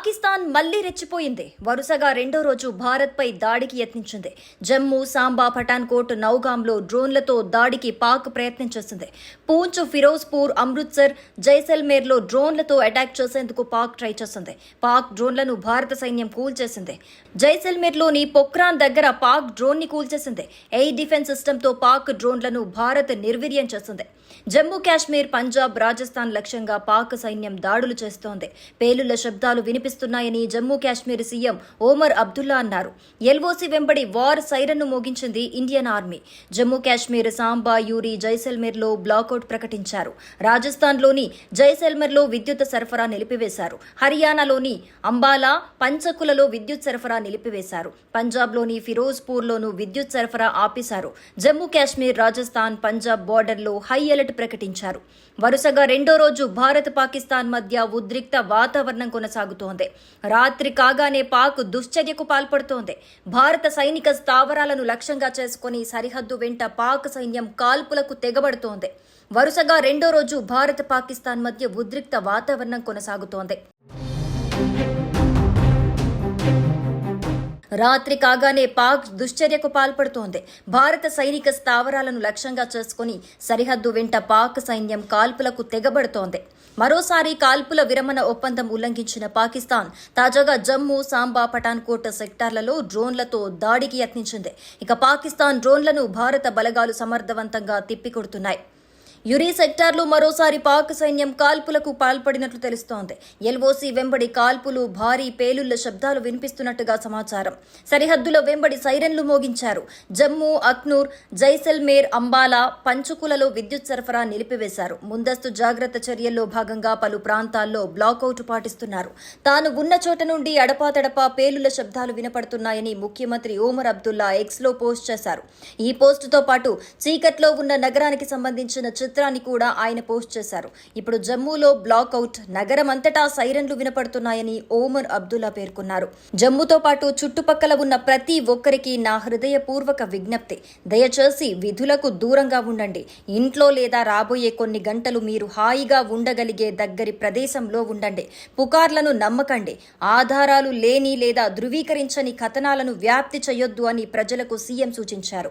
పాకిస్తాన్ మళ్ళీ రెచ్చిపోయింది. వరుసగా రెండో రోజు భారత్పై దాడికి యత్నించింది. జమ్మూ సాంబా పఠాన్కోట్ నౌగాంలో డ్రోన్లతో దాడికి పాక్ ప్రయత్నం చేసింది. పూంచ్ ఫిరోజ్పూర్ అమృత్సర్ జైసల్మేర్లో డ్రోన్లతో అటాక్ చేసేందుకు పాక్ ట్రై చేసింది. పాక్ డ్రోన్లను భారత సైన్యం కూల్చేసింది. జైసల్మేర్లోని పొక్రాన్ దగ్గర పాక్ డ్రోన్ని కూల్చేసింది. ఎయిర్ డిఫెన్స్ సిస్టంతో పాక్ డ్రోన్లను భారత్ నిర్వీర్యం చేసింది. జమ్మూ కాశ్మీర్ పంజాబ్ రాజస్థాన్ లక్ష్యంగా పాక్ సైన్యం దాడులు చేస్తోంది. పేలుల శబ్దాలు కనిపిస్తున్నాయని జమ్మూ కాశ్మీర్ సీఎం ఓమర్ అబ్దుల్లా అన్నారు. ఎల్ఓసి వెంబడి వార్ సైరన్ను మోగించింది ఇండియన్ ఆర్మీ. జమ్మూ కాశ్మీర్ సాంబా యూరి జైసల్మేర్లో బ్లాకౌట్ ప్రకటించారు. రాజస్థాన్లోని జైసల్మేర్లో విద్యుత్ సరఫరా నిలిపివేశారు. హర్యానాలోని అంబాలా పంచకులలో విద్యుత్ సరఫరా నిలిపివేశారు. పంజాబ్లోని ఫిరోజ్పూర్లోనూ విద్యుత్ సరఫరా ఆపేశారు. జమ్మూ కాశ్మీర్ రాజస్థాన్ పంజాబ్ బోర్డర్లో హై అలర్ట్ ప్రకటించారు. వరుసగా రెండో రోజు భారత్ పాకిస్తాన్ మధ్య ఉద్రిక్త వాతావరణం కొనసాగుతోంది. రాత్రి కాగానే పాక్ దుశ్చర్యకు పాల్పడుతోంది. భారత సైనిక స్థావరాలను లక్ష్యంగా చేసుకుని సరిహద్దు వెంట పాక్ సైన్యం కాల్పులకు తెగబడుతోంది. వరుసగా రెండో రోజు భారత్ పాకిస్తాన్ మధ్య ఉద్రిక్త వాతావరణం కొనసాగుతోంది. రాత్రి కాగానే పాక్ దుశ్చర్యకు పాల్పడుతోంది. భారత సైనిక స్థావరాలను లక్ష్యంగా చేసుకుని సరిహద్దు వెంట పాక్ సైన్యం కాల్పులకు తెగబడుతోంది. మరోసారి కాల్పుల విరమణ ఒప్పందం ఉల్లంఘించిన పాకిస్తాన్ తాజాగా జమ్మూ సాంబా పఠాన్కోట్ సెక్టార్లలో డ్రోన్లతో దాడికి యత్నించింది. ఇక పాకిస్తాన్ డ్రోన్లను భారత బలగాలు సమర్థవంతంగా తిప్పికొడుతున్నాయి. యురీ సెక్టార్లో మరోసారి పాక్ సైన్యం కాల్పులకు పాల్పడినట్లు తెలుస్తోంది. ఎల్ఓసి వెంబడి కాల్పులు భారీ పేలుళ్ళ శబ్దాలు వినిపిస్తున్నట్టుగా సమాచారం. సరిహద్దుల వెంబడి సైరన్లు మోగించారు. జమ్మూ అక్నూర్ జైసల్మేర్ అంబాలా పంచుకులలో విద్యుత్ సరఫరా నిలిపివేశారు. ముందస్తు జాగ్రత్త చర్యల్లో భాగంగా పలు ప్రాంతాల్లో బ్లాకౌట్ పాటిస్తున్నారు. తాను ఉన్న చోట నుండి అడపాతడపా పేలుళ్ళ శబ్దాలు వినపడుతున్నాయని ముఖ్యమంత్రి ఓమర్ అబ్దుల్లా ఎక్స్లో పోస్ట్ చేశారు. ఈ పోస్టుతో పాటు చీకట్లో ఉన్న నగరానికి సంబంధించిన చిత్రాన్ని కూడా ఆయన పోస్ట్ చేశారు. ఇప్పుడు జమ్మూలో బ్లాక్అవుట్ నగరం అంతటా సైరన్లు వినపడుతున్నాయని ఓమర్ అబ్దుల్లా పేర్కొన్నారు. జమ్మూతో పాటు చుట్టుపక్కల ఉన్న ప్రతి ఒక్కరికి నా హృదయపూర్వక విజ్ఞప్తి. దయచేసి విధులకు దూరంగా ఉండండి. ఇంట్లో లేదా రాబోయే కొన్ని గంటలు మీరు హాయిగా ఉండగలిగే దగ్గరి ప్రదేశంలో ఉండండి. పుకార్లను నమ్మకండి. ఆధారాలు లేని లేదా ధృవీకరించని కథనాలను వ్యాప్తి చేయొద్దు అని ప్రజలకు సీఎం సూచించారు.